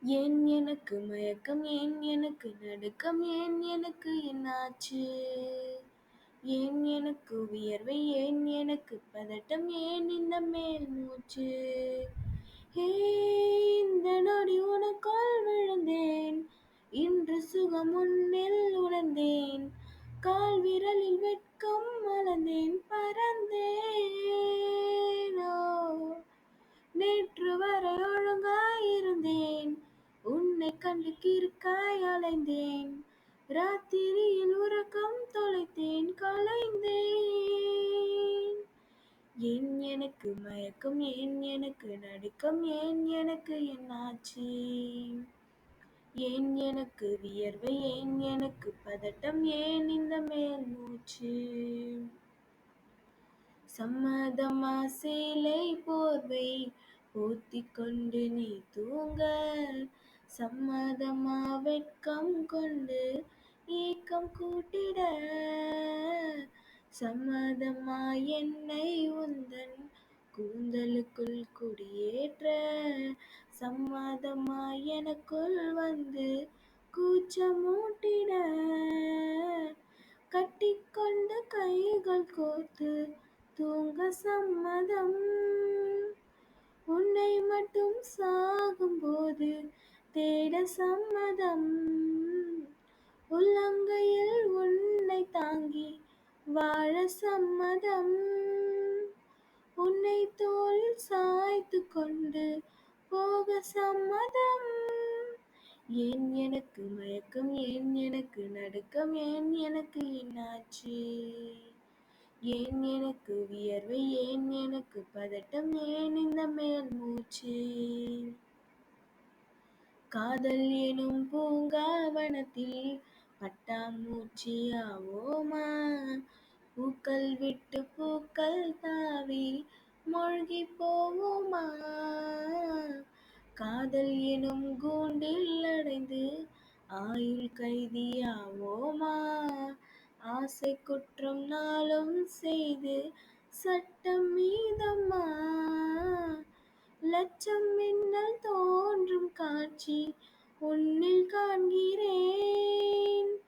ஏன் எனக்கு மயக்கம் ஏன் எனக்கு நடுக்கம் ஏன் எனக்கு என்னாச்சு? ஏன் எனக்கு வியர்வை ஏன் எனக்கு பதட்டம் ஏன் இந்த மேல் மூச்சு? ஹே இந்த நொடி உனக்கால் விழுந்தேன். இன்று சுகம் உன்னில் உணர்ந்தேன். கால் விரலில் வெட்கம் மலர்ந்தேன். உன்னை கண்டு அலைந்தேன். ராத்திரியில் உறக்கம் தொலைத்தேன் கலைந்தேன். ஏன் எனக்கு மயக்கம் ஏன் எனக்கு நடுக்கம் ஏன் எனக்கு என்னாச்சு? ஏன் எனக்கு வியர்வை ஏன் எனக்கு பதட்டம் ஏன் இந்த மேல் மூச்சு? சம்மதமா சேலை போர்வை போத்தி கொண்டு நீ தூங்க சம்மதமா வெட்கம் கொண்டு ஏக்கம் கூட்டிட. சம்மதமா என்னை உந்தன் கூந்தலுக்குள் குடியேற்ற. சம்மதமா எனக்குள் வந்து கூச்சமூட்டிட. கட்டிக்கொண்டு கைகள் கோர்த்து தூங்க சம்மதம். உன்னை மட்டும் சாகும்போது தேட சம்மதம். உள்ளங்கையில் உன்னை தாங்கி வாழ சம்மதம். உன்னை தோல் சாய்த்து கொண்டு போக சம்மதம். ஏன் எனக்கு மயக்கம் ஏன் எனக்கு நடுக்கம் ஏன் எனக்கு என்னாச்சு? ஏன் எனக்கு வியர்வை ஏன் எனக்கு பதட்டம் ஏன் இந்த மேல் மூச்சு? காதல் எனும் பூங்காவனத்தில் பட்டாம்பூச்சி பூக்கள் விட்டு பூக்கள் தாவி மூழ்கி போவோமா? காதல் எனும் கூண்டில் அடைந்து ஆயுள் கைதியாவோமா? ஆசை குற்றம் நாளும் செய்து சட்டம் மீதம்மா? லட்சம் காட்சி உன்னில் காண்கிறேன்.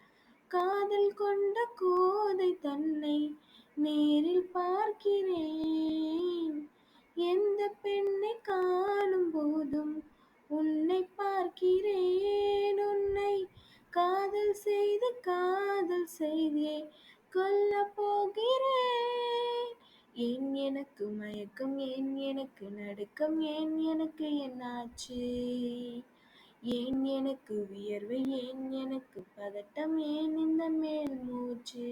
காதல் கொண்ட கோதை தன்னை நேரில் பார்க்கிறேன். எந்த பெண்ணை காணும் போதும் உன்னை பார்க்கிறேன். உன்னை காதல் செய்து காதல் செய்தே கொல்ல போகிறேன். ஏன் எனக்கு மயக்கம்? ஏன் எனக்கு நடுக்கம்? ஏன் எனக்கு என்னாச்சு? ஏன் எனக்கு வியர்வை? ஏன் எனக்கு பதட்டம்? ஏன் இந்த மேல் மூச்சு?